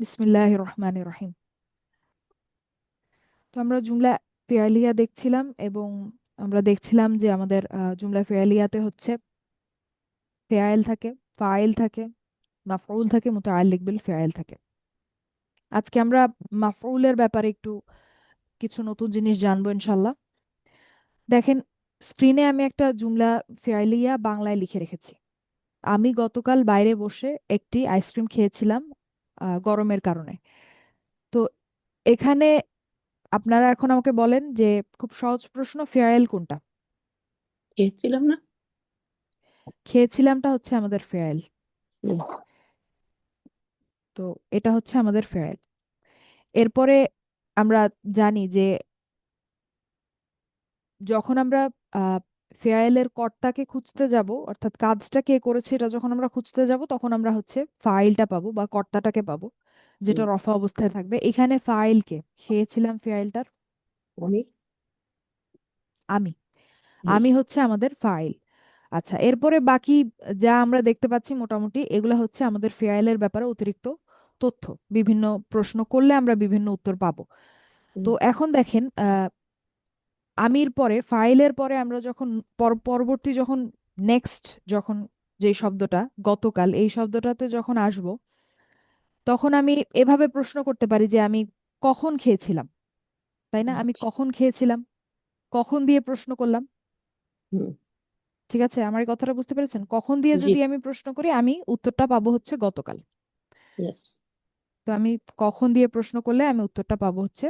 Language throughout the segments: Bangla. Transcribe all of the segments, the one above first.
বিসমিল্লাহ রহমানির রহিম। তো আমরা জুমলা ফিআলিয়া দেখছিলাম এবং আমরা দেখছিলাম যে আমাদের জুমলা ফিআলিয়াতে হচ্ছে ফেয়াইল থাকে, ফাইল থাকে, মাফউল থাকে, মুতাআল্লিক বিল ফেয়াইল থাকে। আজকে আমরা মাফউলের ব্যাপারে একটু কিছু নতুন জিনিস জানব ইনশাল্লাহ। দেখেন স্ক্রিনে আমি একটা জুমলা ফেয়ালিয়া বাংলায় লিখে রেখেছি। আমি গতকাল বাইরে বসে একটি আইসক্রিম খেয়েছিলাম গরমের কারণে। তো এখানে আপনারা এখন আমাকে বলেন যে খুব সহজ প্রশ্ন ফেয়ারেল কোনটা? খেয়েছিলাম না। খেয়েছিলামটা হচ্ছে আমাদের ফেয়ারেল তো এটা হচ্ছে আমাদের ফেয়ারেল এরপরে আমরা জানি যে যখন আমরা ফেয়ারেলের কর্তাকে খুঁজতে যাব অর্থাৎ কাজটা কে করেছে এটা যখন আমরা খুঁজতে যাব তখন আমরা হচ্ছে ফাইলটা পাবো বা কর্তাটাকে পাবো যেটা রফা অবস্থায় থাকবে। এখানে ফাইলকে খেয়েছিলাম ফেয়ারেলটার? আমি। আমি। হুম, আমি হচ্ছে আমাদের ফাইল। আচ্ছা এরপরে বাকি যা আমরা দেখতে পাচ্ছি মোটামুটি এগুলো হচ্ছে আমাদের ফেয়ারেলের ব্যাপারে অতিরিক্ত তথ্য বিভিন্ন প্রশ্ন করলে আমরা বিভিন্ন উত্তর পাবো। তো এখন দেখেন আহ, আমির পরে ফাইলের পরে আমরা যখন পর- পরবর্তী যখন নেক্সট যখন যে শব্দটা গতকাল এই শব্দটাতে যখন আসব তখন আমি এভাবে প্রশ্ন করতে পারি যে আমি কখন খেয়েছিলাম? তাই না? আমি কখন খেয়েছিলাম? কখন দিয়ে প্রশ্ন করলাম? ঠিক আছে? আমার এই কথাটা বুঝতে পেরেছেন? কখন দিয়ে যদি আমি প্রশ্ন করি আমি উত্তরটা পাবো হচ্ছে গতকাল। তো আমি কখন দিয়ে প্রশ্ন করলে আমি উত্তরটা পাবো হচ্ছে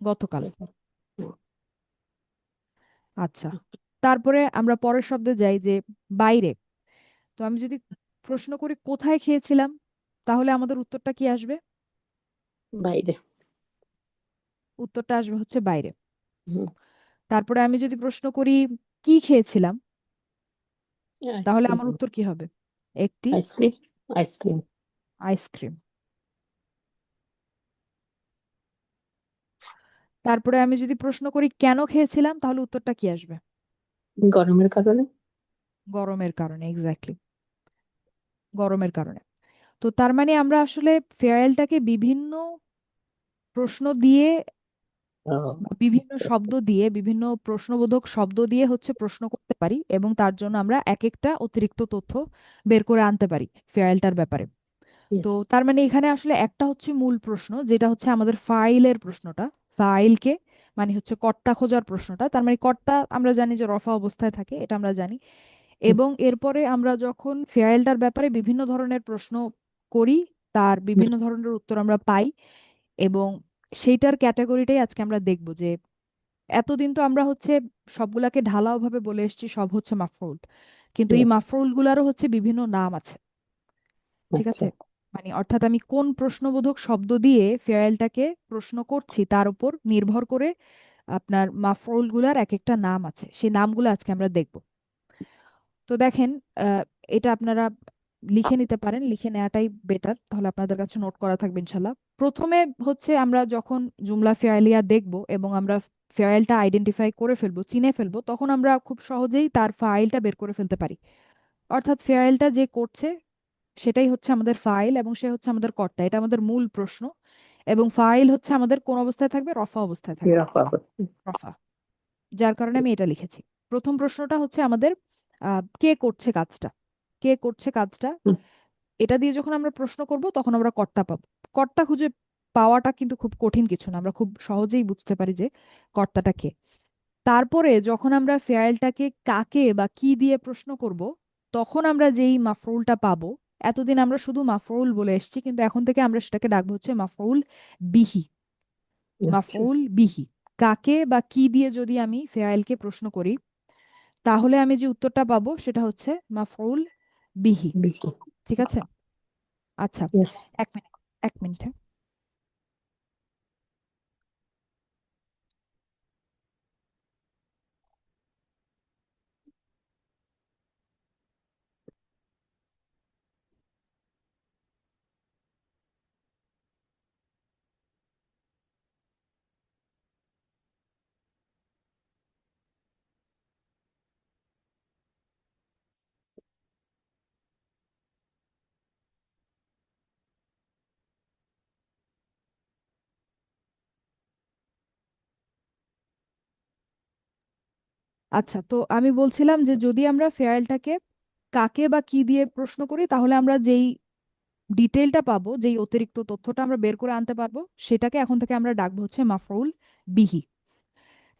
গতকাল। আচ্ছা তারপরে আমরা পরের শব্দে যাই যে বাইরে। তো আমি যদি প্রশ্ন করি কোথায় খেয়েছিলাম তাহলে আমাদের উত্তরটা কি আসবে? বাইরে। উত্তরটা আসবে হচ্ছে বাইরে। তারপরে আমি যদি প্রশ্ন করি কি খেয়েছিলাম? তাহলে আমার উত্তর কি হবে? একটি আইসক্রিম। আইসক্রিম। আইসক্রিম। তারপরে আমি যদি প্রশ্ন করি কেন খেয়েছিলাম? তাহলে উত্তরটা কি আসবে? গরমের কারণে? গরমের কারণে এক্স্যাক্টলি গরমের কারণে। তো তার মানে আমরা আসলে ফেয়ারেলটাকে বিভিন্ন প্রশ্ন দিয়ে বিভিন্ন শব্দ দিয়ে বিভিন্ন প্রশ্নবোধক শব্দ দিয়ে হচ্ছে প্রশ্ন করতে পারি এবং তার জন্য আমরা এক একটা অতিরিক্ত তথ্য বের করে আনতে পারি ফেয়ারেলটার ব্যাপারে। তো তার মানে এখানে আসলে একটা হচ্ছে মূল প্রশ্ন যেটা হচ্ছে আমাদের ফাইলের প্রশ্নটা। ফাইলকে মানে হচ্ছে কর্তা খোঁজার প্রশ্নটা তার মানে কর্তা আমরা জানি যে রফা অবস্থায় থাকে এটা আমরা জানি। এবং এরপরে আমরা যখন ফেয়ারেলটার ব্যাপারে বিভিন্ন ধরনের প্রশ্ন করি তার বিভিন্ন ধরনের উত্তর আমরা পাই এবং সেইটার ক্যাটাগরিটাই আজকে আমরা দেখব যে এতদিন তো আমরা হচ্ছে সবগুলাকে ঢালাও ভাবে বলে এসেছি সব হচ্ছে মাফরুল কিন্তু এই মাফরুল গুলারও হচ্ছে বিভিন্ন নাম আছে। ঠিক আছে? মানে অর্থাৎ আমি কোন প্রশ্নবোধক শব্দ দিয়ে ফেয়ারেলটাকে প্রশ্ন করছি, তার উপর নির্ভর করে আপনার মাফরুলগুলার এক একটা নাম আছে। সেই নামগুলো আজকে আমরা দেখব। তো দেখেন এটা আপনারা লিখে নিতে পারেন, লিখে নেওয়াটাই বেটার তাহলে আপনাদের কাছে নোট করা থাকবে ইনশাল্লাহ প্রথমে হচ্ছে আমরা যখন জুমলা ফেয়ালিয়া দেখব এবং আমরা ফেয়ালটা আইডেন্টিফাই করে ফেলব, চিনে ফেলব, তখন আমরা খুব সহজেই তার ফাইলটা বের করে ফেলতে পারি। অর্থাৎ ফেয়ালটা যে করছে সেটাই হচ্ছে আমাদের ফাইল এবং সে হচ্ছে আমাদের কর্তা। এটা আমাদের মূল প্রশ্ন এবং ফাইল হচ্ছে আমাদের কোন অবস্থায় থাকবে? রফা অবস্থায় থাকবে। রফা যার কারণে আমি এটা লিখেছি। প্রথম প্রশ্নটা হচ্ছে আমাদের কে করছে কাজটা? কে করছে কাজটা? এটা দিয়ে যখন আমরা প্রশ্ন করব তখন আমরা কর্তা পাবো। কর্তা খুঁজে পাওয়াটা কিন্তু খুব কঠিন কিছু না। আমরা খুব সহজেই বুঝতে পারি যে কর্তাটা কে। তারপরে যখন আমরা ফেয়ারটাকে কাকে বা কি দিয়ে প্রশ্ন করব তখন আমরা যেই মাফরুলটা পাবো এতদিন আমরা শুধু মাফরুল বলে এসেছি কিন্তু এখন থেকে আমরা সেটাকে ডাকবো হচ্ছে মাফরুল বিহি। আচ্ছা। মাফরুল বিহি। কাকে বা কি দিয়ে যদি আমি ফেয়ালকে প্রশ্ন করি তাহলে আমি যে উত্তরটা পাবো সেটা হচ্ছে মাফরুল বিহি। বিহি। ঠিক আছে? আচ্ছা এক মিনিট এক মিনিট। হ্যাঁ। আচ্ছা তো আমি বলছিলাম যে যদি আমরা ফেয়ারটাকে কাকে বা কি দিয়ে প্রশ্ন করি তাহলে আমরা যেই ডিটেলটা পাবো যেই অতিরিক্ত তথ্যটা আমরা বের করে আনতে পারব সেটাকে এখন থেকে আমরা ডাকবো হচ্ছে মাফরুল বিহি।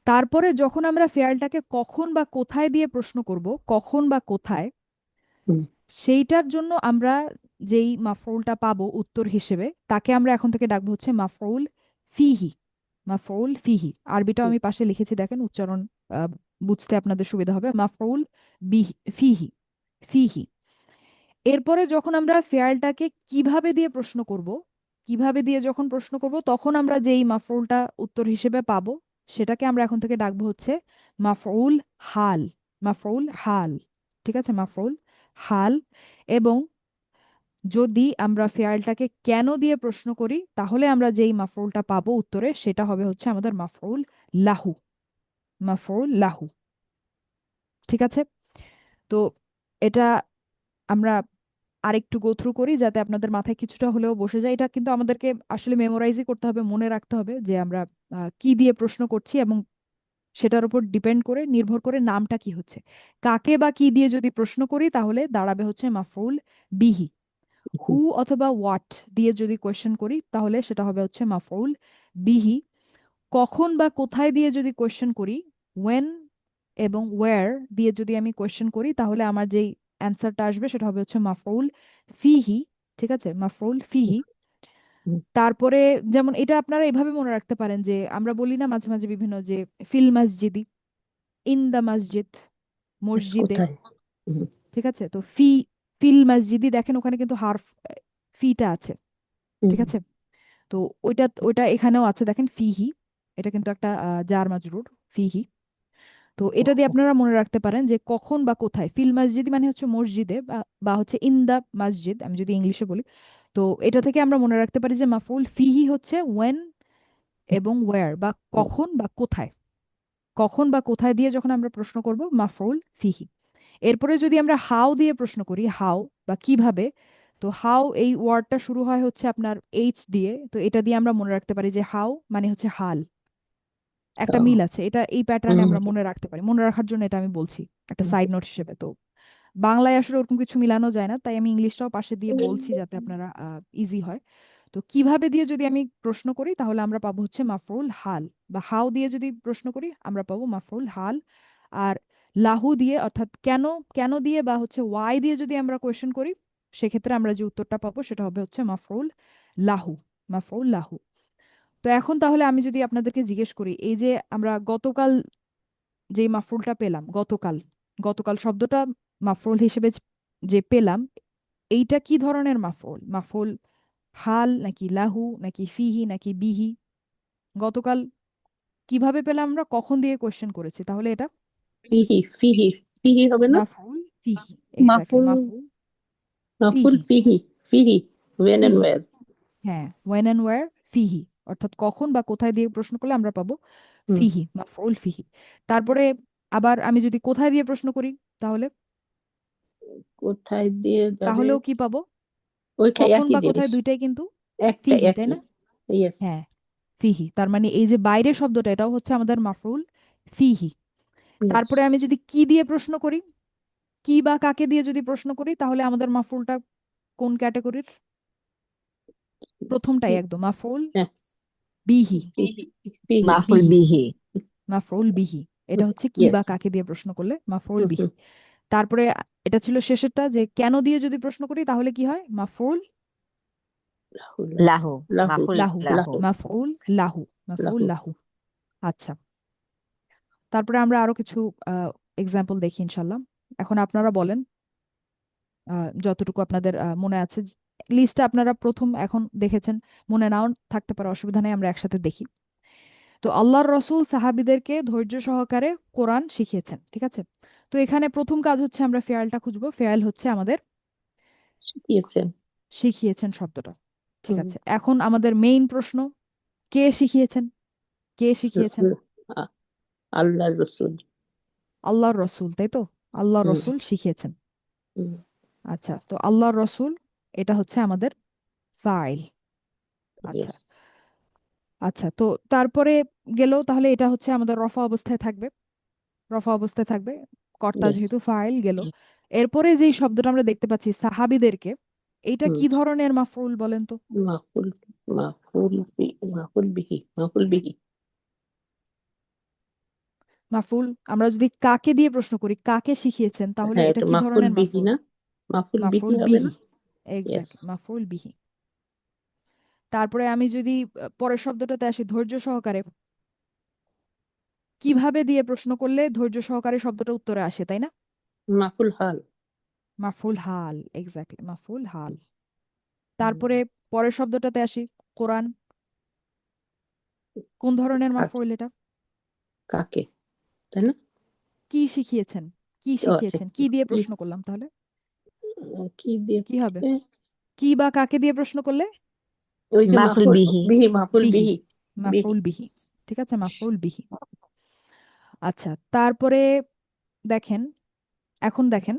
তারপরে যখন আমরা ফেয়ারটাকে কখন বা কোথায় দিয়ে প্রশ্ন করব কখন বা কোথায় সেইটার জন্য আমরা যেই মাফরুলটা পাবো উত্তর হিসেবে তাকে আমরা এখন থেকে ডাকবো হচ্ছে মাফরুল ফিহি মাফরুল ফিহি। আরবিটাও আমি পাশে লিখেছি দেখেন উচ্চারণ বুঝতে আপনাদের সুবিধা হবে মাফরুল বিহি, ফিহি ফিহি। এরপরে যখন আমরা ফেয়ালটাকে কীভাবে দিয়ে প্রশ্ন করব, কীভাবে দিয়ে যখন প্রশ্ন করব, তখন আমরা যেই মাফরুলটা উত্তর হিসেবে পাব, সেটাকে আমরা এখন থেকে ডাকবো হচ্ছে মাফরুল হাল মাফরুল হাল, ঠিক আছে? মাফরুল হাল। এবং যদি আমরা ফেয়ারটাকে কেন দিয়ে প্রশ্ন করি, তাহলে আমরা যেই মাফরুলটা পাবো উত্তরে, সেটা হবে হচ্ছে আমাদের মাফরুল লাহু। মাফরুল লাহু। ঠিক আছে? তো এটা আমরা আরেকটু গো থ্রু করি যাতে আপনাদের মাথায় কিছুটা হলেও বসে যায়। এটা কিন্তু আমাদেরকে আসলে মেমোরাইজই করতে হবে মনে রাখতে হবে যে আমরা কি দিয়ে প্রশ্ন করছি এবং সেটার উপর ডিপেন্ড করে নির্ভর করে নামটা কি হচ্ছে। কাকে বা কি দিয়ে যদি প্রশ্ন করি তাহলে দাঁড়াবে হচ্ছে মাফরুল বিহি। হু। অথবা হোয়াট দিয়ে যদি কোয়েশ্চেন করি তাহলে সেটা হবে হচ্ছে মাফরুল বিহি। কখন বা কোথায় দিয়ে যদি কোয়েশ্চেন করি ওয়েন এবং ওয়্যার দিয়ে যদি আমি কোয়েশ্চেন করি তাহলে আমার যেই অ্যান্সারটা আসবে সেটা হবে হচ্ছে মাফরুল ফিহি ঠিক আছে? মাফরুল ফিহি। তারপরে যেমন এটা আপনারা এভাবে মনে রাখতে পারেন যে আমরা বলি না মাঝে মাঝে বিভিন্ন যে ফিল মসজিদি ইন দ্য মসজিদ মসজিদে ঠিক আছে? তো ফি ফিল মসজিদি দেখেন ওখানে কিন্তু হারফ ফিটা আছে ঠিক আছে? তো ওইটা ওইটা এখানেও আছে। দেখেন ফিহি এটা কিন্তু একটা জার মাজরুর ফিহি। তো এটা দিয়ে আপনারা মনে রাখতে পারেন যে কখন বা কোথায় ফিল মসজিদ মানে হচ্ছে মসজিদে বা হচ্ছে ইন দ্য মসজিদ আমি যদি ইংলিশে বলি। তো এটা থেকে আমরা মনে রাখতে পারি যে মাফুল ফিহি হচ্ছে ওয়েন এবং ওয়্যার বা কখন বা কোথায়। কখন বা কোথায় দিয়ে যখন আমরা প্রশ্ন করব মাফুল ফিহি। এরপরে যদি আমরা হাউ দিয়ে প্রশ্ন করি হাউ বা কীভাবে তো হাউ এই ওয়ার্ডটা শুরু হয় হচ্ছে আপনার এইচ দিয়ে। তো এটা দিয়ে আমরা মনে রাখতে পারি যে হাউ মানে হচ্ছে হাল। একটা মিল আছে। এটা এই প্যাটার্নে আমরা মনে রাখতে পারি। মনে রাখার জন্য এটা আমি বলছি একটা সাইড নোট হিসেবে। তো বাংলায় আসলে ওরকম কিছু মিলানো যায় না তাই আমি ইংলিশটাও পাশে দিয়ে বলছি যাতে আপনারা ইজি হয়। তো কীভাবে দিয়ে যদি আমি প্রশ্ন করি তাহলে আমরা পাবো হচ্ছে মাফরুল হাল বা হাউ দিয়ে যদি প্রশ্ন করি আমরা পাবো মাফরুল হাল। আর লাহু দিয়ে অর্থাৎ কেন কেন দিয়ে বা হচ্ছে ওয়াই দিয়ে যদি আমরা কোয়েশ্চেন করি সেক্ষেত্রে আমরা যে উত্তরটা পাবো সেটা হবে হচ্ছে মাফরুল লাহু মাফরুল লাহু। তো এখন তাহলে আমি যদি আপনাদেরকে জিজ্ঞেস করি এই যে আমরা গতকাল যে মাফরুলটা পেলাম গতকাল গতকাল শব্দটা মাফরুল হিসেবে যে পেলাম এইটা কি ধরনের মাফরুল? মাফরুল হাল নাকি লাহু নাকি ফিহি নাকি বিহি? গতকাল কীভাবে পেলাম আমরা? কখন দিয়ে কোয়েশ্চেন করেছি? তাহলে এটা ফিহি ফিহি ফিহি হবে না? মাফরুল ফিহি মাফরুল ফিহি। ফিহি ওয়েন এন্ড ওয়ার হ্যাঁ ওয়েন অ্যান্ড ওয়্যার ফিহি। অর্থাৎ কখন বা কোথায় দিয়ে প্রশ্ন করলে আমরা পাবো ফিহি মাফরুল ফিহি। তারপরে আবার আমি যদি কোথায় দিয়ে প্রশ্ন করি তাহলে? কোথায় দিয়ে যাবে? তাহলেও কি পাবো? ওইখানে কখন একই বা জিনিস। কোথায় দুইটাই কিন্তু একটা ফিহি তাই একই না? ইয়েস হ্যাঁ ফিহি। তার মানে এই যে বাইরের শব্দটা এটাও হচ্ছে আমাদের মাফরুল ফিহি। তারপরে আমি যদি কি দিয়ে প্রশ্ন করি কি বা কাকে দিয়ে যদি প্রশ্ন করি তাহলে আমাদের মাফরুলটা কোন ক্যাটাগরির? প্রথমটাই একদম মাফরুল হ্যাঁ। বিহি। মাফুল বিহি। মাফরুল বিহি। এটা হচ্ছে কি বা কাকে দিয়ে প্রশ্ন করলে? মাফরুল বিহি। তারপরে এটা ছিল শেষেরটা যে কেন দিয়ে যদি প্রশ্ন করি তাহলে কি হয়? মাফরুল লাহু লাহু। লাহু লাহু মাফুল লাহু মাফরুল লাহু মাফরুল লাহু লাহু। আচ্ছা। তারপরে আমরা আরও কিছু এক্সাম্পল দেখি ইনশাল্লাহ। এখন আপনারা বলেন আহ, যতটুকু আপনাদের আহ, মনে আছে লিস্টটা আপনারা প্রথম এখন দেখেছেন মনে নাও থাকতে পারে অসুবিধা নেই আমরা একসাথে দেখি। তো আল্লাহর রসুল সাহাবিদেরকে ধৈর্য সহকারে কোরআন শিখিয়েছেন ঠিক আছে? তো এখানে প্রথম কাজ হচ্ছে আমরা ফেয়ালটা খুঁজবো ফেয়াল হচ্ছে আমাদের শিখিয়েছেন। শিখিয়েছেন শব্দটা ঠিক আছে? এখন আমাদের মেইন প্রশ্ন কে শিখিয়েছেন? কে শিখিয়েছেন? আল্লাহর রসুল। আল্লাহর রসুল তাই তো? আল্লাহর রসুল শিখিয়েছেন। আচ্ছা তো আল্লাহর রসুল এটা হচ্ছে আমাদের ফাইল আচ্ছা। আচ্ছা তো তারপরে গেল তাহলে এটা হচ্ছে আমাদের রফা অবস্থায় থাকবে। রফা অবস্থায় থাকবে কর্তা যেহেতু ফাইল গেল। এরপরে যেই শব্দটা আমরা দেখতে পাচ্ছি সাহাবিদেরকে এইটা কি ধরনের মাফউল বলেন তো? মাফুল মাফুল বি- মাফুল বিহি মাফুল বিহি। মাফউল আমরা যদি কাকে দিয়ে প্রশ্ন করি কাকে শিখিয়েছেন তাহলে হ্যাঁ এটা এটা কি মাফুল ধরনের বিহি মাফউল? না? মাফুল বিহি হবে বিহি? মাফউল বিহি তারপরে আমি যদি আহ, পরের শব্দটাতে আসি ধৈর্য সহকারে। কীভাবে দিয়ে প্রশ্ন করলে ধৈর্য সহকারে শব্দটা উত্তরে আসে তাই না? মাফুল হাল। মাফুল হাল এক্স্যাক্টলি মাফুল হাল। তারপরে পরের শব্দটাতে আসি কোরআন। কোন ধরনের কাকে? মাফউল এটা? কাকে তাই না? কি শিখিয়েছেন? কি আচ্ছা, শিখিয়েছেন? কি দিয়ে কি- প্রশ্ন করলাম তাহলে? কি দিয়ে কি হবে? কি বা কাকে দিয়ে প্রশ্ন করলে? ওই যে মাফুল মাফুল বিহি। বিহি মাফুল বিহি। বিহি। মাফউল বিহি। ঠিক আছে মাফউল বিহি। আচ্ছা তারপরে দেখেন এখন দেখেন।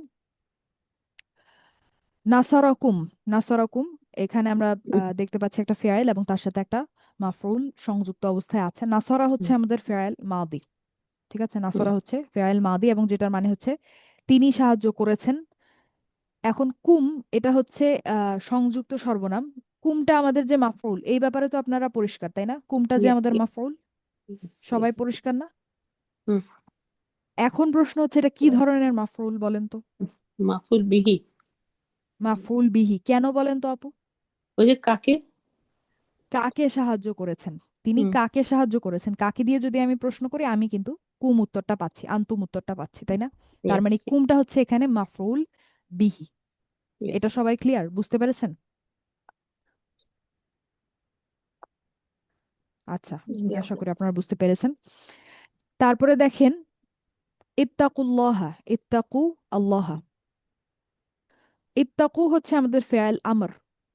নাসারাকুম নাসারাকুম এখানে আমরা আহ, দেখতে পাচ্ছি একটা ফেয়াইল এবং তার সাথে একটা মাফউল সংযুক্ত অবস্থায় আছে। নাসারা হচ্ছে আমাদের ফেয়াইল মাদি। ঠিক আছে নাসারা হচ্ছে ফেয়াইল মাদি এবং যেটার মানে হচ্ছে তিনি সাহায্য করেছেন এখন কুম এটা হচ্ছে আহ, সংযুক্ত সর্বনাম। কুমটা আমাদের যে মাফউল এই ব্যাপারে তো আপনারা পরিষ্কার তাই না? কুমটা যে Yes, আমাদের yes. মাফউল? সবাই পরিষ্কার না? হুম। এখন প্রশ্ন হচ্ছে এটা কি ধরনের মাফউল বলেন তো? মাফুল বিহি। মাফউল বিহি। কেন বলেন তো আপু? ওই যে কাকে? কাকে সাহায্য করেছেন? তিনি হুম। কাকে সাহায্য করেছেন? কাকে দিয়ে যদি আমি প্রশ্ন করি আমি কিন্তু কুম উত্তরটা পাচ্ছি আন্তুম উত্তরটা পাচ্ছি তাই না? তার মানে yes, কুমটা হচ্ছে এখানে মাফউল বিহি. এটা সবাই ক্লিয়ার বুঝতে পেরেছেন? আচ্ছা আশা করি আপনারা বুঝতে পেরেছেন। তারপরে দেখেন ইত্তাকুল্লাহা ইত্তাকু আল্লাহা। ইত্তাকু হচ্ছে আমাদের ফেয়াল আমর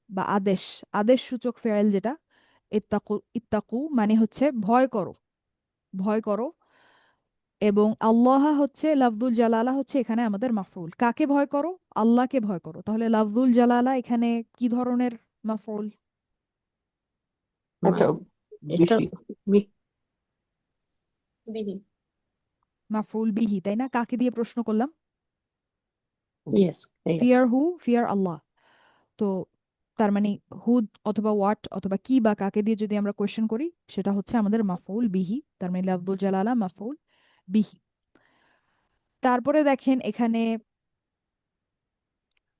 বা আদেশ। আদেশ সূচক ফেয়াল যেটা ইত্তাকু ইত্তাকু মানে হচ্ছে ভয় করো। ভয় করো এবং আল্লাহা হচ্ছে লাফদুল জালালা হচ্ছে এখানে আমাদের মাফরুল কাকে ভয় করো? আল্লাহকে ভয় করো। তাহলে লাফদুল জালালা এখানে কি ধরনের মাফরুল এটা এটা বিহি। মাফরুল বিহি। তাই না? কাকে দিয়ে প্রশ্ন করলাম? ফিয়ার হু ফিয়ার আল্লাহ। তো তার মানে হুদ অথবা ওয়াট অথবা কি বা কাকে দিয়ে যদি আমরা কোয়েশ্চেন করি সেটা হচ্ছে আমাদের মাফুল বিহি তার মানে লাফদুল জালালা মাফউল। বিহি তারপরে দেখেন এখানে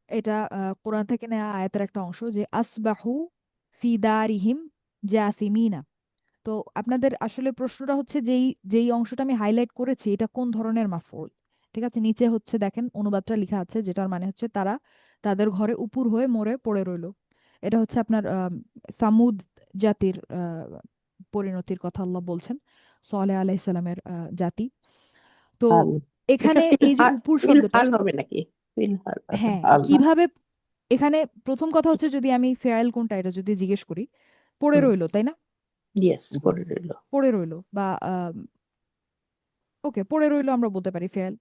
এটা কোরআন থেকে নেওয়া আয়াতের একটা অংশ যে, আসবাহু ফি দারিহিম জাসিমিনা। তো আপনাদের আসলে প্রশ্নটা হচ্ছে যেই যেই অংশটা আমি হাইলাইট করেছি, এটা কোন ধরনের মাফউল? ঠিক আছে, নিচে হচ্ছে দেখেন অনুবাদটা লেখা আছে, যেটার মানে হচ্ছে তারা তাদের ঘরে উপুর হয়ে মরে পড়ে রইল। এটা হচ্ছে আপনার সামুদ জাতির পরিণতির কথা আল্লাহ বলছেন। সালেহ আলাইসাল্লামের আহ, জাতি। তো এখানে এই যে উপুর শব্দটা হবে নাকি? ফিলহাল হ্যাঁ কীভাবে এখানে প্রথম কথা হচ্ছে যদি আমি ফেয়াল কোনটা এটা যদি জিজ্ঞেস করি পড়ে। রইল তাই না? ইয়েস পড়ে রইল। পড়ে রইল বা ওকে পড়ে রইল আমরা বলতে পারি ফেয়াল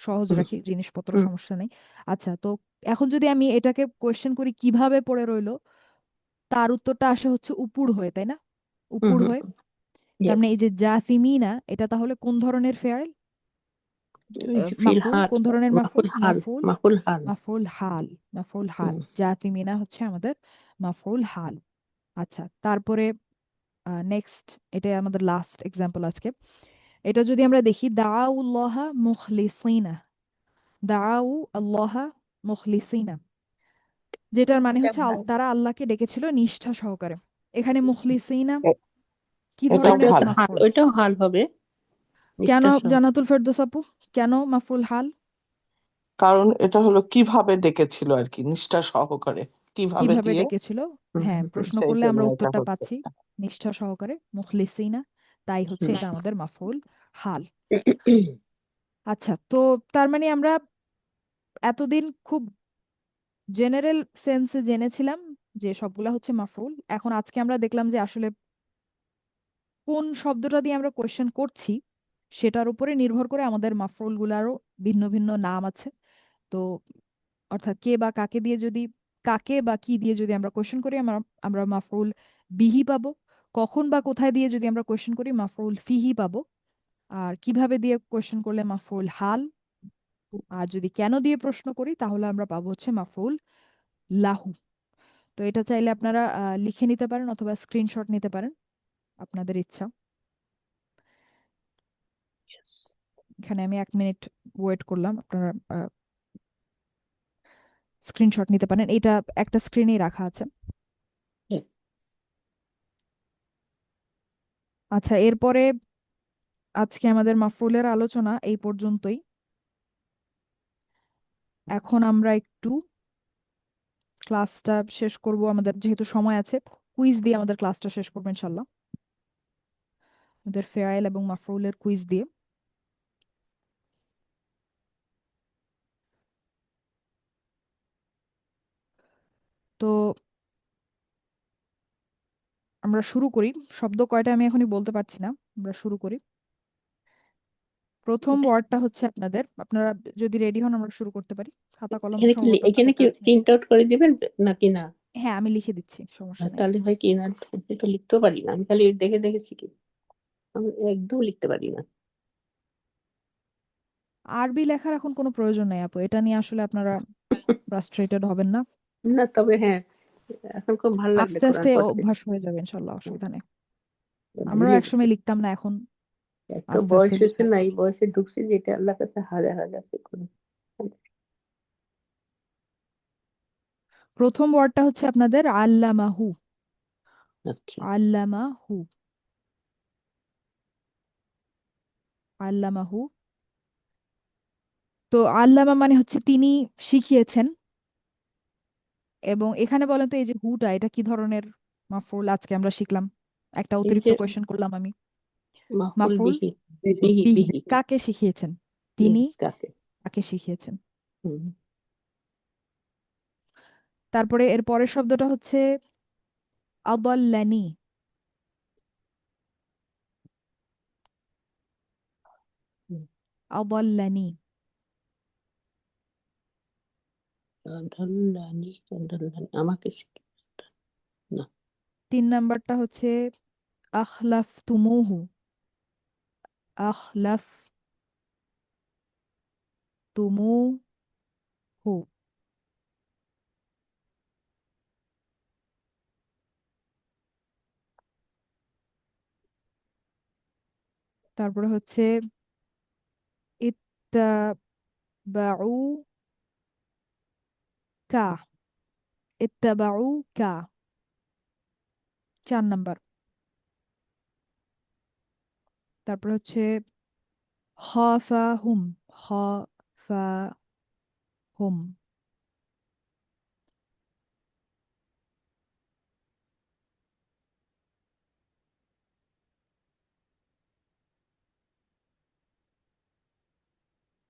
সহজ রাখি জিনিসপত্র সমস্যা নেই। আচ্ছা তো এখন যদি আমি এটাকে কোয়েশ্চেন করি কীভাবে পড়ে রইল? তার উত্তরটা আসে হচ্ছে উপুর হয়ে তাই না? উপুর হয়ে তার মানে এই যে জাসিমিনা এটা তাহলে কোন ধরনের ফেয়াল মাফুল? ফিলহাল কোন ধরনের মাফুল? মাফুল হাল মাফুল? মাফুল হাল। মাফুল হাল মাফুল হাল। হুম। জাতিমিনা হচ্ছে আমাদের মাফুল হাল। আচ্ছা তারপরে নেক্সট এটা আমাদের লাস্ট এক্সাম্পল আজকে। এটা যদি আমরা দেখি দাউল্লাহ মুখলিসিনা। দাউ আল্লাহ মুখলিসিনা। যেটার মানে হচ্ছে আল- তারা আল্লাহকে ডেকেছিল নিষ্ঠা সহকারে। এখানে মুখলিসিনা কি এটাও ধরনের হাল। হাল? ওইটাও হাল হবে। কেন নিষ্ঠার সহ- জানাতুল ফেরদৌস আপু? কেন মাফুল হাল? কারণ এটা হলো কীভাবে ডেকেছিল আর কি নিষ্ঠা সহকারে। কীভাবে কীভাবে দিয়ে? ডেকেছিল? হুম, হ্যাঁ হুম, প্রশ্ন সেই করলে আমরা এটা উত্তরটা হচ্ছে। পাচ্ছি। নিষ্ঠা সহকারে মুখলিসিনা। তাই হচ্ছে এটা আমাদের মাফুল হাল। আচ্ছা তো তার মানে আমরা এতদিন খুব জেনারেল সেন্সে জেনেছিলাম যে সবগুলা হচ্ছে মাফুল। এখন আজকে আমরা দেখলাম যে আসলে কোন শব্দটা দিয়ে আমরা কোয়েশ্চেন করছি, সেটার উপরে নির্ভর করে আমাদের মাফুলগুলারও ভিন্ন ভিন্ন নাম আছে। তো অর্থাৎ কে বা কাকে দিয়ে যদি, কাকে বা কি দিয়ে যদি আমরা কোয়েশ্চেন করি, আমরা আমরা মাফরুল বিহি পাবো। কখন বা কোথায় দিয়ে যদি আমরা কোয়েশ্চেন করি মাফরুল ফিহি পাবো। আর কীভাবে দিয়ে কোয়েশ্চেন করলে মাফউল হাল? আর যদি কেন দিয়ে প্রশ্ন করি, তাহলে আমরা পাবো হচ্ছে মাফরুল লাহু। তো এটা চাইলে আপনারা লিখে নিতে পারেন অথবা স্ক্রিনশট নিতে পারেন। আপনাদের ইচ্ছা। এখানে আমি এক মিনিট ওয়েট করলাম আপনারা স্ক্রিনশট নিতে পারেন। এটা একটা স্ক্রিনেই রাখা আছে। আচ্ছা এরপরে আজকে আমাদের মাফরুলের আলোচনা এই পর্যন্তই। এখন আমরা একটু ক্লাসটা শেষ করব আমাদের যেহেতু সময় আছে কুইজ দিয়ে আমাদের ক্লাসটা শেষ করব ইনশাল্লাহ আমাদের ফেয়াইল এবং মাফরুলের কুইজ দিয়ে তো আমরা শুরু করি শব্দ কয়টা আমি এখনই বলতে পারছি না আমরা শুরু করি প্রথম ওয়ার্ডটা হচ্ছে আপনাদের আপনারা যদি রেডি হন আমরা শুরু করতে পারি খাতা কলম এখানে কি সম্ভবত এখানে কি প্রিন্ট আউট করে দিবেন নাকি না হ্যাঁ আমি লিখে দিচ্ছি সমস্যা নেই তাহলে হয় কি না তো লিখতেও পারি না আমি খালি দেখে দেখেছি কি আমি একদম লিখতে পারি না। আরবি লেখার এখন কোনো প্রয়োজন নেই আপু এটা নিয়ে আসলে আপনারা ফ্রাস্ট্রেটেড হবেন না। না তবে হ্যাঁ এখন খুব ভালো লাগবে আস্তে আস্তে কোরআন পড়তে। অভ্যাস হয়ে যাবে ইনশাল্লাহ অসুবিধা নেই। আমরাও একসময় লিখতাম না এখন এত আস্তে বয়স আস্তে হয়েছে না এই বয়সে ঢুকছি যেটা আল্লাহ কাছে হাজার হাজার শুকর। প্রথম ওয়ার্ডটা হচ্ছে আপনাদের আল্লামাহু। আচ্ছা। আল্লামাহু। আল্লামাহু। তো আল্লামা মানে হচ্ছে তিনি শিখিয়েছেন। এবং এখানে বলেন তো এই যে হুটা এটা কি ধরনের মাফুল আজকে আমরা শিখলাম। একটা অতিরিক্ত কোয়েশ্চেন করলাম আমি। মাফুল বিহি কাকে শিখিয়েছেন? তিনি কাকে? কাকে শিখিয়েছেন? তারপরে এর পরের শব্দটা হচ্ছে আদাল্লানি। হুম। আদাল্লানি ধন্যানি আমাকে শিখে তিন নাম্বারটা হচ্ছে আখলাফ তুমুহু আখলাফ তুমুহু তারপরে হচ্ছে ইত্তাবাউ কা ইত্তাবাউ কা চার নাম্বার তারপর হচ্ছে খাফাহুম খাফাহুম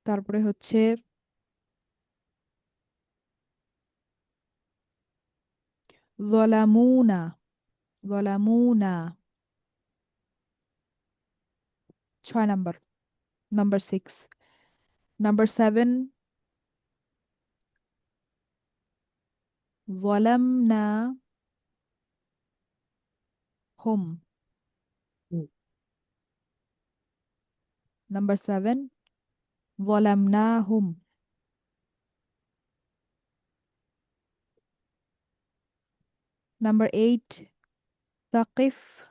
তারপরে হচ্ছে জলামুনা জলামুনা। ছয় number number six. Number seven জলামনা হোম। Number seven ظلمناهم Number eight, ثقف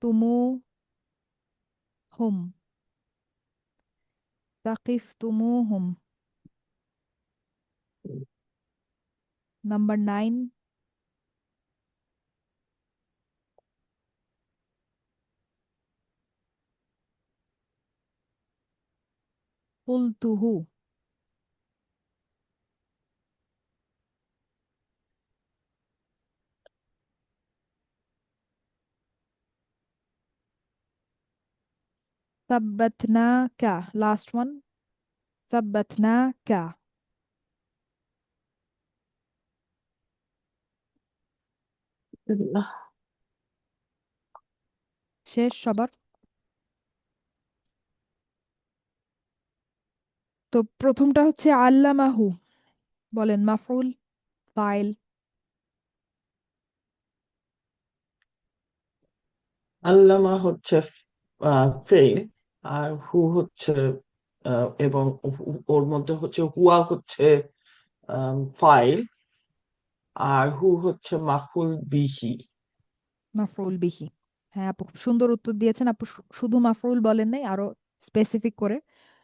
تموهم ثقفتموهم Mm. Number nine, कुलतुहु ثبتنا का last one ثبتنا का शेष शबर তো প্রথমটা হচ্ছে আল্লামাহু বলেন মাফউল ফাইল। আল্লামা হচ্ছে ফেইল আর হু হচ্ছে এবং ওর মধ্যে হচ্ছে হুয়া হচ্ছে ফাইল আর হু হচ্ছে মাফুল বিহি। মাফরুল বিহি। হ্যাঁ আপু খুব সুন্দর উত্তর দিয়েছেন। আপু শুধু মাফরুল বলেন নাই আরও স্পেসিফিক করে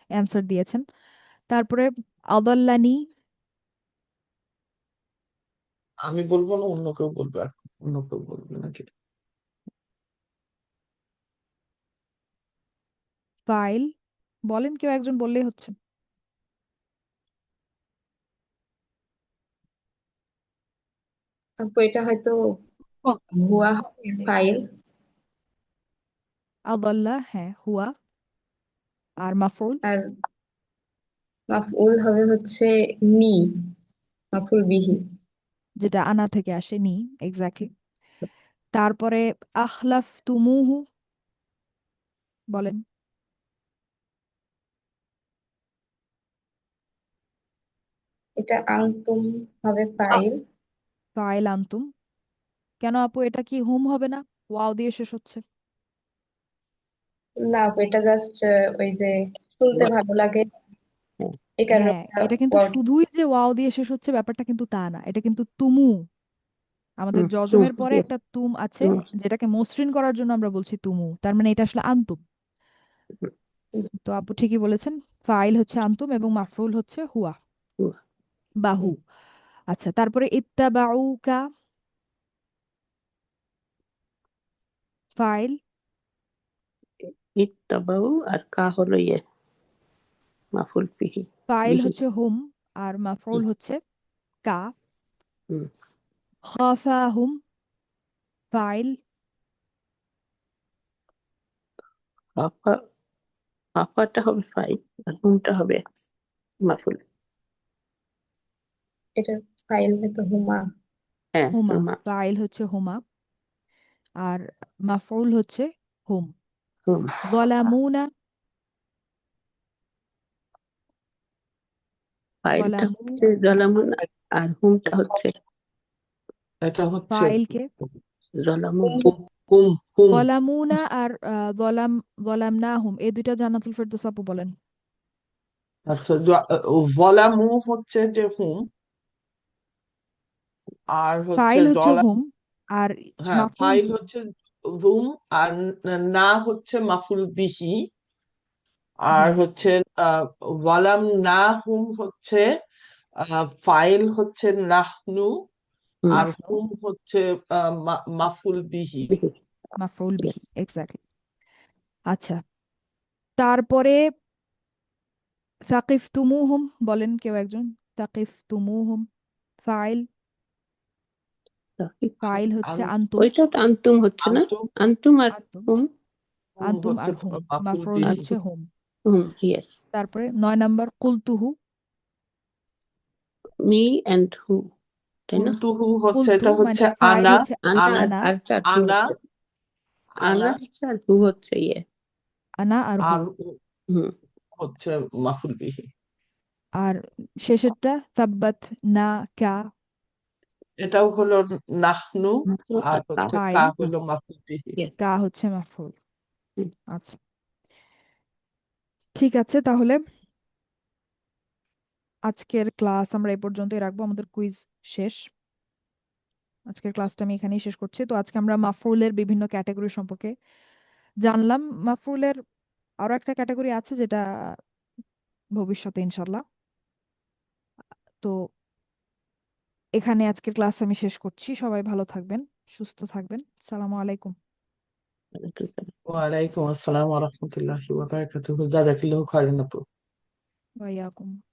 অ্যান্সার দিয়েছেন। তারপরে আদাল্লানি। আমি বলব না অন্য কেউ বলবে আর অন্য কেউ বলবে নাকি ফাইল বলেন কেউ একজন বললেই হচ্ছে। আপু এটা হয়তো হুয়া হবে ফাইল। আদাল্লা হ্যাঁ হুয়া। আর মাফরুল আর মাফউল হবে হচ্ছে নি মাফুল বিহি। যেটা আনা থেকে আসে নি এক্স্যাক্টলি তারপরে আখলাফ তুমুহু বলেন। এটা আনতুম হবে ফাইল। ফাইল আনতুম। কেন আপু এটা কি হুম হবে না? ওয়াও দিয়ে শেষ হচ্ছে। না আপু এটা জাস্ট ওই যে শুনতে ভালো লাগে। এই কারণে হ্যাঁ এটা কিন্তু ওয়াও শুধুই যে ওয়াও দিয়ে শেষ হচ্ছে ব্যাপারটা কিন্তু তা না। এটা কিন্তু তুমু। আমাদের হুম, জজমের পরে yes, একটা তুম আছে। যেটাকে মসৃণ করার জন্য আমরা বলছি তুমু। তার মানে এটা আসলে আনতুম। তো আপু ঠিকই বলেছেন ফাইল হচ্ছে আনতুম এবং মাফরুল হচ্ছে হুয়া। হুয়া। বা হু। আচ্ছা তারপরে ইত্তাবাউকা। ফাইল। ইত্তাবাউ আর কা হলো ইয়ে। মাফুল বিহি। ফাইল হচ্ছে হুম আর মাফরুল হচ্ছে কা। খাফা হুম। ফাইল আফা আফাটা হবে ফাইল আর হুমটা হবে মাফুল। এটা ফাইল হয়তো হুমা। হ্যাঁ হুমা ফাইল হচ্ছে হুমা আর মাফরুল হচ্ছে হুম। হুম। গলামুনা ফাইলটা গলামু হচ্ছে জলামুন আর হুমটা হচ্ছে এটা হচ্ছে ফাইলকে জলামুন হুম হুম হুম গলামুনা আর গলাম গলামনাহুম এই দুইটা জান্নাতুল ফেরদৌস আপু বলেন। আচ্ছা ভলামু হচ্ছে যে হুম আর হচ্ছে ফাইল হচ্ছে জলা হুম আর হ্যাঁ ফাইল হচ্ছে হুম আর না হচ্ছে মাফুল বিহি। আর হচ্ছে আহ, ওয়ালাম না হুম হচ্ছে আহ, ফাইল হচ্ছে নাহনু আর হুম হচ্ছে মাফুল বিহি। মাফরুল বিহি এক্স্যাক্টলি আচ্ছা। তারপরে সাকিফতুমুহুম বলেন কেউ একজন। সাকিফতুমুহুম ফাইল। তাকিব ফাইল হচ্ছে আন- আনতুম। ওইটাও তো আন্তুম হচ্ছে না? আন্তুম। আর হুম? হুম আনতুম আর হুম। মাফুল মাফরুল হচ্ছে হুম। হুম ইয়েস তারপরে নয় নাম্বার কুলতুহু। মি এন্ড হু তাই না? কুলতুহু হচ্ছে এটা মানে হচ্ছে ফাইল আনা হচ্ছে আনা আনা আর আনা। আর হু আনা। হচ্ছে। আনা আনা। হচ্ছে আর হু হচ্ছে ইয়ে। আনা আর হু। আর হুম। হচ্ছে মাফুল বিহি আর শেষেরটা সাব্বাত না কা এটাও হলো নাহনু আর কা হচ্ছে ফাইল কা হলো মাফুল বিহি কা হচ্ছে মাফরুল হুম। আচ্ছা। ঠিক আছে তাহলে আজকের ক্লাস আমরা এই পর্যন্তই রাখব আমাদের কুইজ শেষ। আজকের ক্লাসটা আমি এখানেই শেষ করছি। তো আজকে আমরা মাফরুলের বিভিন্ন ক্যাটাগরি সম্পর্কে জানলাম। মাফরুলের আরও একটা ক্যাটাগরি আছে যেটা ভবিষ্যতে ইনশাল্লাহ তো এখানে আজকের ক্লাস আমি শেষ করছি। সবাই ভালো থাকবেন সুস্থ থাকবেন। সালামু আলাইকুম। وعليكم السلام ورحمة الله وبركاته. جزاك الله خيرا وإياكم.